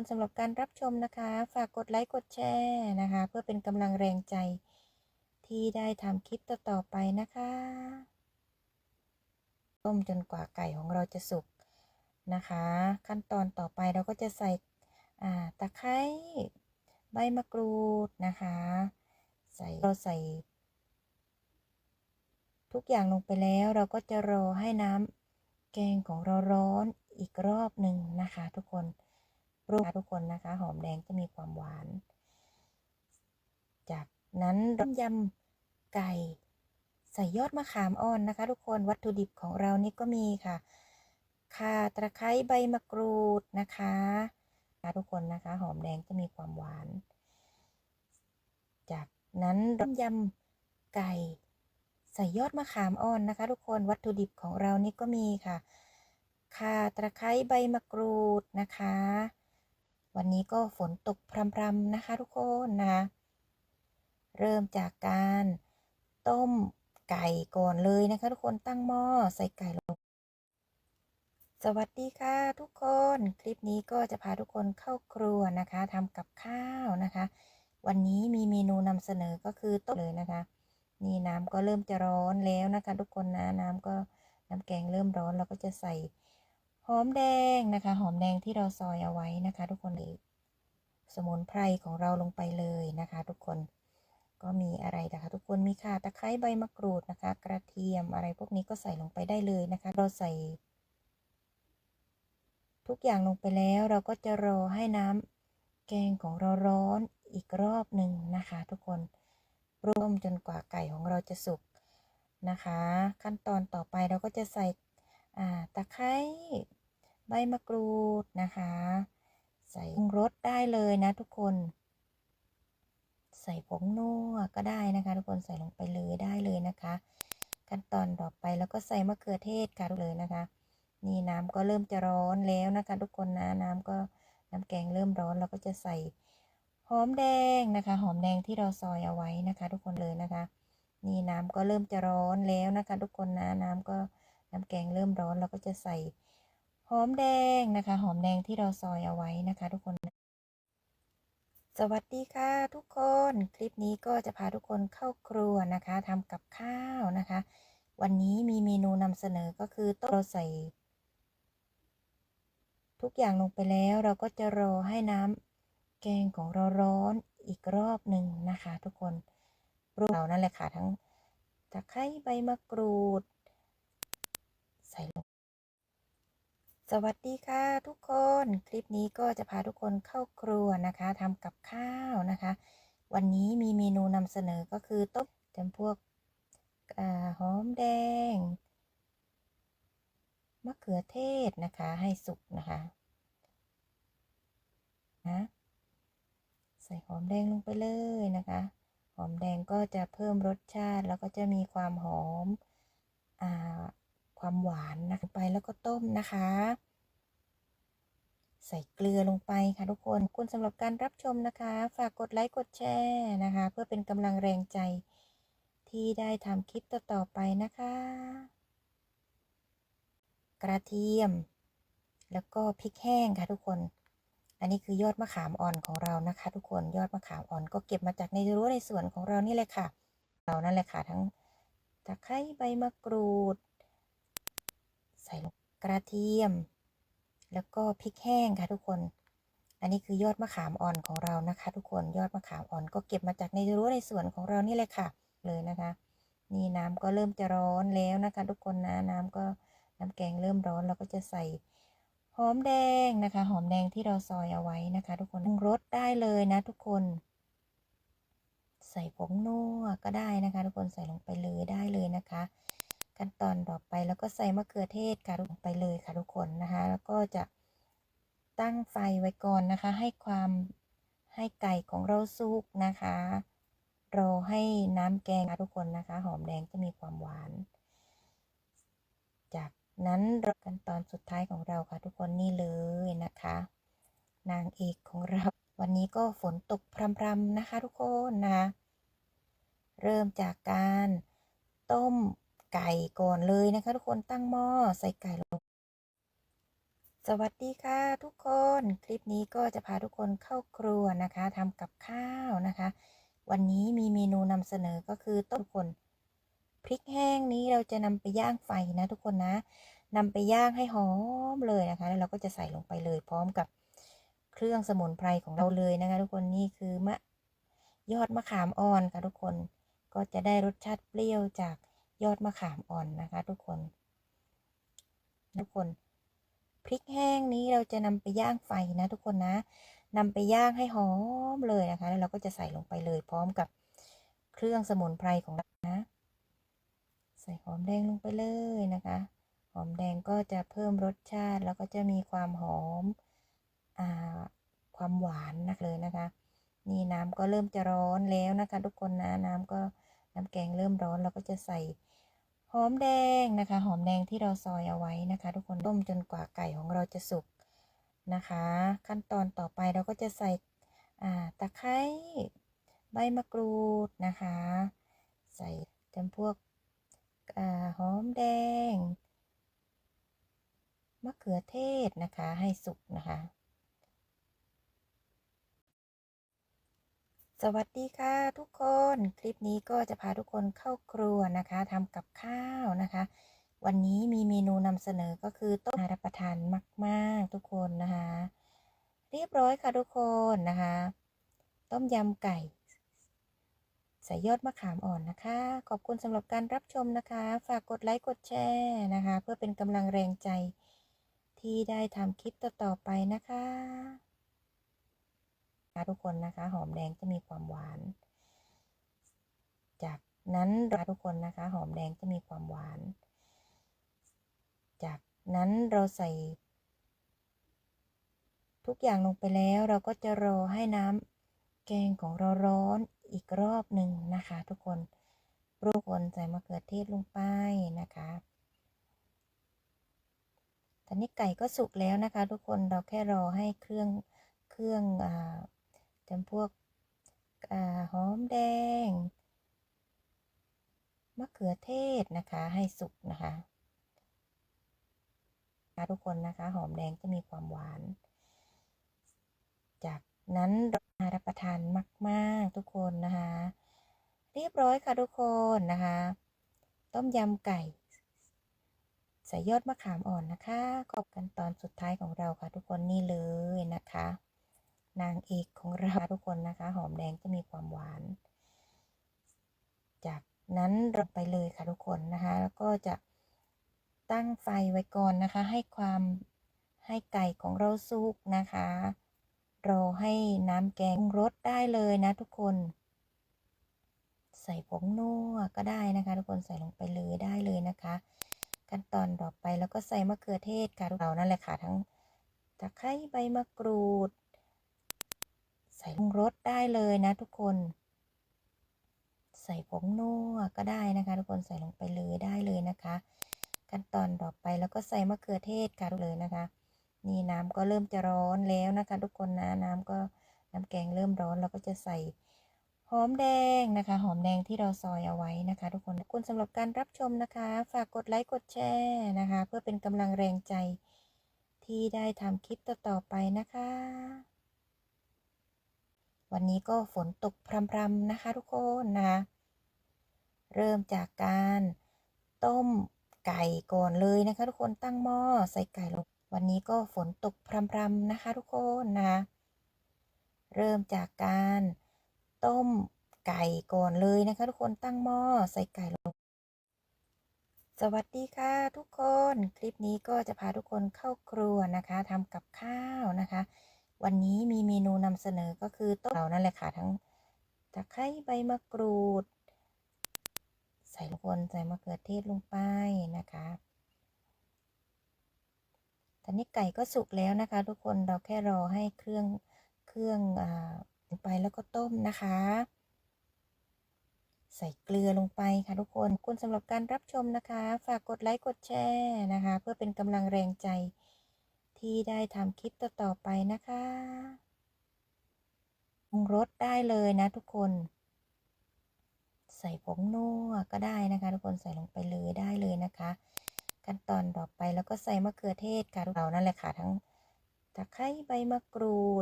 คุณสำหรับการรับชมนะคะ ฝากกดไลค์กดแชร์นะคะ เพื่อเป็นกำลังแรงใจที่ได้ทำคลิปต่อๆไปนะคะ ต้มจนกว่าไก่ของเราจะสุกนะคะ ขั้นตอนต่อไปเราก็จะใส่ตะไคร้ใบมะกรูดนะคะ ใส่เราใส่ ทุกอย่างลงไปแล้วเราก็จะรอให้น้ำแกงของเราร้อนอีกรอบหนึ่งนะคะ ทุกคน รุงทุกคนนะคะ หอมแดงจะมีความหวาน จากนั้นต้มยำไก่ใส่ยอดมะขามอ่อนนะคะ ทุกคนวัตถุดิบของเรานี่ก็มีค่ะข่าตะไคร้ใบมะกรูดนะคะทุกคนนะคะ หอมแดงจะมีความหวาน จากนั้นต้มยำไก่ใส่ยอดมะขามอ่อนนะคะ ทุกคนวัตถุดิบของเรานี่ก็มีค่ะข่าตะไคร้ใบมะกรูดนะคะ วันนี้ก็ฝนตกพรำๆนะคะทุกคนนะ เริ่มจากการต้มไก่ก่อนเลยนะคะ ทุกคนตั้งหม้อใส่ไก่ลง สวัสดีค่ะทุกคนคลิปนี้ก็จะพาทุกคนเข้าครัวนะคะทำกับข้าวนะคะ วันนี้มีเมนูนำเสนอก็คือต้มเลยนะคะ นี่น้ำก็เริ่มจะร้อนแล้วนะคะ ทุกคนนะน้ำก็น้ำแกงเริ่มร้อนเราก็จะใส่ หอมแดงนะคะ หอมแดงที่เราซอยเอาไว้นะคะ ทุกคนเลยสมุนไพรของเราลงไปเลยนะคะ ทุกคนก็มีอะไรนะคะทุกคนมีข่าตะไคร้ใบมะกรูดนะคะ กระเทียมอะไรพวกนี้ก็ใส่ลงไปได้เลยนะคะ เราใส่ ทุกอย่างลงไปแล้วเราก็จะรอให้น้ำแกงของเราร้อนอีกรอบหนึ่งนะคะ ทุกคนร่วมจนกว่าไก่ของเราจะสุกนะคะ ขั้นตอนต่อไปเราก็จะใส่ตะไคร้ ใบมะกรูดนะคะ ใส่ปรุงรสได้เลยนะทุกคน ใส่ผงนัวก็ได้นะคะ ทุกคนใส่ลงไปเลยได้เลยนะคะ ขั้นตอนต่อไปแล้วก็ใส่มะเขือเทศค่ะเลยนะคะ นี่น้ำก็เริ่มจะร้อนแล้วนะคะ ทุกคนนะน้ำก็น้ำแกงเริ่มร้อนเราก็จะใส่หอมแดงนะคะ หอมแดงที่เราซอยเอาไว้นะคะ ทุกคนเลยนะคะ นี่น้ำก็เริ่มจะร้อนแล้วนะคะ ทุกคนนะน้ำก็น้ำแกงเริ่มร้อนเราก็จะใส่ หอมแดงนะคะ หอมแดงที่เราซอยเอาไว้นะคะ ทุกคน สวัสดีค่ะทุกคน คลิปนี้ก็จะพาทุกคนเข้าครัวนะคะทำกับข้าวนะคะ วันนี้มีเมนูนำเสนอก็คือต้มเราใส่ ทุกอย่างลงไปแล้วเราก็จะรอให้น้ำแกงของเราร้อนอีกรอบหนึ่งนะคะ ทุกคนรุงเรานั่นแหละค่ะทั้งตะไคร้ใบมะกรูด ใส่ลง สวัสดีค่ะทุกคนคลิปนี้ก็จะพาทุกคนเข้าครัวนะคะทำกับข้าวนะคะ วันนี้มีเมนูนำเสนอก็คือต้มจำพวกหอมแดงมะเขือเทศนะคะให้สุกนะคะนะใส่หอมแดงลงไปเลยนะคะ หอมแดงก็จะเพิ่มรสชาติแล้วก็จะมีความหอมอ่า ความหวานนะคะไปแล้วก็ต้มนะคะ ใส่เกลือลงไปค่ะทุกคนคุณสำหรับการรับชมนะคะ ฝากกดไลค์กดแชร์นะคะ เพื่อเป็นกำลังแรงใจที่ได้ทำคลิปต่อๆไปนะคะ กระเทียม แล้วก็พริกแห้งค่ะทุกคน อันนี้คือยอดมะขามอ่อนของเรานะคะ ทุกคนยอดมะขามอ่อนก็เก็บมาจากในรั้วในสวนของเรานี่เลยค่ะ เรานั่นแหละค่ะทั้งตะไคร้ใบมะกรูด ใส่ลงกระเทียม แล้วก็พริกแห้งค่ะทุกคน อันนี้คือยอดมะขามอ่อนของเรานะคะ ทุกคนยอดมะขามอ่อนก็เก็บมาจากในรั้วในสวนของเรานี่เลยค่ะ เลยนะคะ นี่น้ำก็เริ่มจะร้อนแล้วนะคะ ทุกคนนะน้ำก็น้ำแกงเริ่มร้อนเราก็จะใส่หอมแดงนะคะ หอมแดงที่เราซอยเอาไว้นะคะ ทุกคนปรุงรสได้เลยนะ ทุกคน ใส่ผงนัวก็ได้นะคะ ทุกคนใส่ลงไปเลยได้เลยนะคะ ขั้นตอนต่อไปแล้วก็ใส่มะเขือเทศค่ะลงไปเลยค่ะทุกคนนะคะ แล้วก็จะตั้งไฟไว้ก่อนนะคะ ให้ความให้ไก่ของเราสุกนะคะรอให้น้ำแกงทุกคนนะคะ หอมแดงจะมีความหวาน จากนั้นขั้นตอนสุดท้ายของเราค่ะทุกคนนี่เลยนะคะ นางเอกของเรา วันนี้ก็ฝนตกพรำๆนะคะ ทุกคนนะ เริ่มจากการต้ม ไก่ก่อนเลยนะคะ ทุกคนตั้งหม้อใส่ไก่ลง สวัสดีค่ะทุกคนคลิปนี้ก็จะพาทุกคนเข้าครัวนะคะทำกับข้าวนะคะ วันนี้มีเมนูนำเสนอก็คือต้มคนพริกแห้งนี้เราจะนำไปย่างไฟนะทุกคนนะนำไปย่างให้หอมเลยนะคะ แล้วเราก็จะใส่ลงไปเลยพร้อมกับเครื่องสมุนไพรของเราเลยนะคะ ทุกคนนี่คือมะยอดมะขามอ่อนค่ะทุกคนก็จะได้รสชาติเปรี้ยวจาก ยอดมะขามอ่อนนะคะ ทุกคน ทุกคน พริกแห้งนี้เราจะนำไปย่างไฟนะ ทุกคนนะนำไปย่างให้หอมเลยนะคะ แล้วเราก็จะใส่ลงไปเลยพร้อมกับเครื่องสมุนไพรของเรานะ ใส่หอมแดงลงไปเลยนะคะ หอมแดงก็จะเพิ่มรสชาติแล้วก็จะมีความหอมอ่าความหวานนะเลยนะคะ นี่น้ำก็เริ่มจะร้อนแล้วนะคะ ทุกคนนะน้ำก็น้ำแกงเริ่มร้อนเราก็จะใส่ หอมแดงนะคะ หอมแดงที่เราซอยเอาไว้นะคะ ทุกคนต้มจนกว่าไก่ของเราจะสุกนะคะ ขั้นตอนต่อไปเราก็จะใส่ตะไคร้ใบมะกรูดนะคะ ใส่จำพวกหอมแดงมะเขือเทศนะคะให้สุกนะคะ สวัสดีค่ะทุกคนคลิปนี้ก็จะพาทุกคนเข้าครัวนะคะทำกับข้าวนะคะ วันนี้มีเมนูนำเสนอก็คือต้มรับประทานมากๆทุกคนนะคะ เรียบร้อยค่ะทุกคนนะคะ ต้มยำไก่ใส่ยอดมะขามอ่อนนะคะ ขอบคุณสำหรับการรับชมนะคะ ฝากกดไลค์กดแชร์นะคะ เพื่อเป็นกำลังแรงใจที่ได้ทำคลิปต่อๆไปนะคะ ทุกคนนะคะ หอมแดงจะมีความหวาน จากนั้นทุกคนนะคะ หอมแดงจะมีความหวาน จากนั้นเราใส่ ทุกอย่างลงไปแล้วเราก็จะรอให้น้ำแกงของเราร้อนอีกรอบหนึ่งนะคะ ทุกคนปรุงคนใส่มะเขือเทศลงไปนะคะตอนนี้ไก่ก็สุกแล้วนะคะ ทุกคนเราแค่รอให้เครื่องเครื่องอ่า จำพวกหอมแดง มะเขือเทศนะคะ ให้สุกนะคะทุกคนนะคะ หอมแดงจะมีความหวาน จากนั้นรับประทานมาก ๆ ทุกคนนะคะ เรียบร้อยค่ะทุกคนนะคะ ต้มยำไก่ใส่ยอดมะขามอ่อนนะคะ ขอบกันตอนสุดท้ายของเราค่ะทุกคนนี่เลยนะคะ นางเอกของเราทุกคนนะคะ หอมแดงจะมีความหวาน จากนั้นเราไปเลยค่ะทุกคนนะคะ แล้วก็จะตั้งไฟไว้ก่อนนะคะ ให้ความให้ไก่ของเราสุกนะคะ รอให้น้ำแกงรสได้เลยนะทุกคน ใส่ผงนัวก็ได้นะคะ ทุกคนใส่ลงไปเลยได้เลยนะคะ ขั้นตอนต่อไปแล้วก็ใส่มะเขือเทศค่ะเรานั่นแหละค่ะทั้งตะไคร้ใบมะกรูด ใส่รสได้เลยนะทุกคน ใส่ผงนัวก็ได้นะคะ ทุกคนใส่ลงไปเลยได้เลยนะคะ ขั้นตอนต่อไปแล้วก็ใส่มะเขือเทศค่ะเลยนะคะ นี่น้ำก็เริ่มจะร้อนแล้วนะคะ ทุกคนนะน้ำก็น้ำแกงเริ่มร้อนเราก็จะใส่หอมแดงนะคะ หอมแดงที่เราซอยเอาไว้นะคะ ทุกคนขอบคุณสำหรับการรับชมนะคะ ฝากกดไลค์กดแชร์นะคะ เพื่อเป็นกำลังแรงใจที่ได้ทำคลิปต่อๆไปนะคะ วันนี้ก็ฝนตกพรำๆนะคะทุกคนนะคะเริ่มจากการต้มไก่ก่อนเลยนะคะ ทุกคนตั้งหม้อใส่ไก่ลงวันนี้ก็ฝนตกพรำๆนะคะ ทุกคนนะคะเริ่มจากการต้มไก่ก่อนเลยนะคะ ทุกคนตั้งหม้อใส่ไก่ลงสวัสดีค่ะทุกคน คลิปนี้ก็จะพาทุกคนเข้าครัวนะคะทำกับข้าวนะคะ วันนี้มีเมนูนำเสนอก็คือต้มเรานั่นแหละค่ะทั้งตะไคร้ใบมะกรูด ใส่ลงคนใส่มะเขือเทศลงไปนะคะตอนนี้ไก่ก็สุกแล้วนะคะ ทุกคนเราแค่รอให้เครื่องเครื่องอ่าไปแล้วก็ต้มนะคะ ใส่เกลือลงไปค่ะทุกคนคุณสำหรับการรับชมนะคะ ฝากกดไลค์กดแชร์นะคะ เพื่อเป็นกำลังแรงใจ ที่ได้ทำคลิปต่อๆไปนะคะปรุงรสได้เลยนะทุกคน ใส่ผงนัวก็ได้นะคะ ทุกคนใส่ลงไปเลยได้เลยนะคะขขั้นตอนต่อไปแล้วก็ใส่มะเขือเทศค่ะเรานั่นแหละค่ะทั้งตะไคร้ใบมะกรูด